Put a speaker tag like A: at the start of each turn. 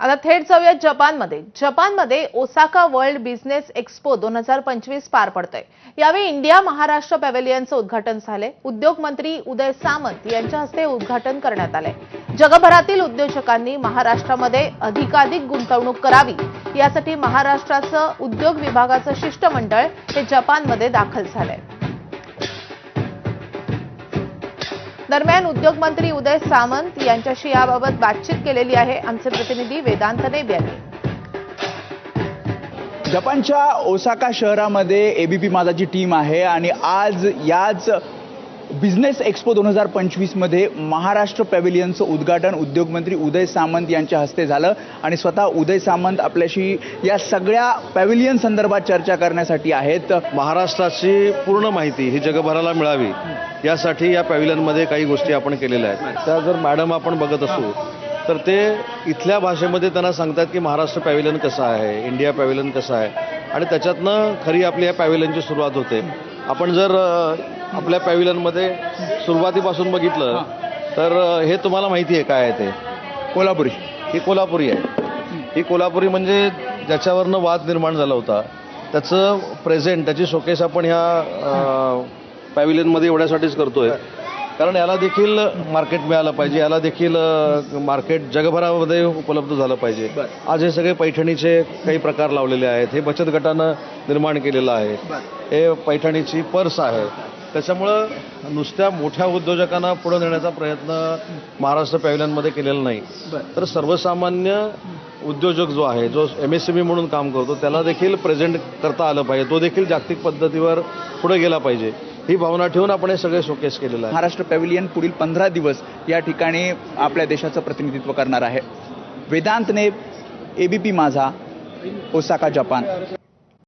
A: आता थेट जाऊया जपानमध्ये. जपानमध्ये ओसाका वर्ल्ड बिझनेस एक्स्पो दोन हजार पंचवीस पार पडतोय. यावेळी इंडिया महाराष्ट्र पॅव्हेलियनचं उद्घाटन झालंय. उद्योग मंत्री उदय सामंत यांच्या हस्ते उद्घाटन करण्यात आलंय. जगभरातील उद्योजकांनी महाराष्ट्रामध्ये अधिकाधिक गुंतवणूक करावी. यासाठी महाराष्ट्राचं उद्योग विभागाचं शिष्टमंडळ हे जपानमध्ये दाखल झालंय. दरम्यान उद्योग मंत्री उदय सामंत यांच्याशी याबाबत बातचीत केलेली आहे आमचे प्रतिनिधी वेदांत देव यांनी.
B: जपानच्या ओसाका शहरामध्ये एबीपी माझाची टीम आहे आणि आज याच बिझनेस एक्स्पो दोन हजार पंचवीसमध्ये महाराष्ट्र पॅव्हिलियनचं उद्घाटन उद्योगमंत्री उदय सामंत यांच्या हस्ते झालं आणि स्वतः उदय सामंत आपल्याशी या सगळ्या पॅव्हिलियन संदर्भात चर्चा करण्यासाठी आहेत.
C: महाराष्ट्राची पूर्ण माहिती ही जगभराला मिळावी यासाठी या पॅव्हिलियनमध्ये काही गोष्टी आपण केलेल्या आहेत. त्या जर मॅडम आपण बघत असू तर ते इथल्या भाषेमध्ये त्यांना सांगतात की महाराष्ट्र पॅव्हिलियन कसं आहे इंडिया पॅव्हिलियन कसं आहे. आणि त्याच्यातनं खरी आपली या पॅव्हिलियनची सुरुवात होते. आपण जर आपल्या पॅव्हिलियनमध्ये सुरुवातीपासून बघितलं तर हे तुम्हाला माहिती आहे काय आहे ते?
B: कोल्हापुरी.
C: ही कोल्हापुरी आहे. ही कोल्हापुरी म्हणजे ज्याच्यावरनं वाद निर्माण झाला होता त्याचं प्रेझेंट त्याची शोकेस आपण ह्या पॅव्हिलियनमध्ये एवढ्यासाठीच करतोय. कारण याला देखील मार्केट मिळालं पाहिजे. याला देखील मार्केट जगभरामध्ये उपलब्ध झालं पाहिजे. आज हे सगळे पैठणीचे काही प्रकार लावलेले आहेत. हे बचत गटानं निर्माण केलेलं आहे. हे पैठणीची पर्स आहे. त्याच्यामुळं नुसत्या मोठ्या उद्योजकांना पुढे नेण्याचा प्रयत्न महाराष्ट्र पॅव्हिलियनमध्ये केलेला नाही. तर सर्वसामान्य उद्योजक जो आहे जो एम एस म्हणून काम करतो त्याला देखील प्रेझेंट करता आलं पाहिजे. तो देखील जागतिक पद्धतीवर पुढे गेला पाहिजे. ही भावना ठेवून आपण हे सगळे शोकेस केलेलं आहे.
B: महाराष्ट्र पॅव्हिलियन पुढील पंधरा दिवस या ठिकाणी आपल्या देशाचं प्रतिनिधित्व करणार आहे. वेदांतने एबीपी माझा ओसाका जपान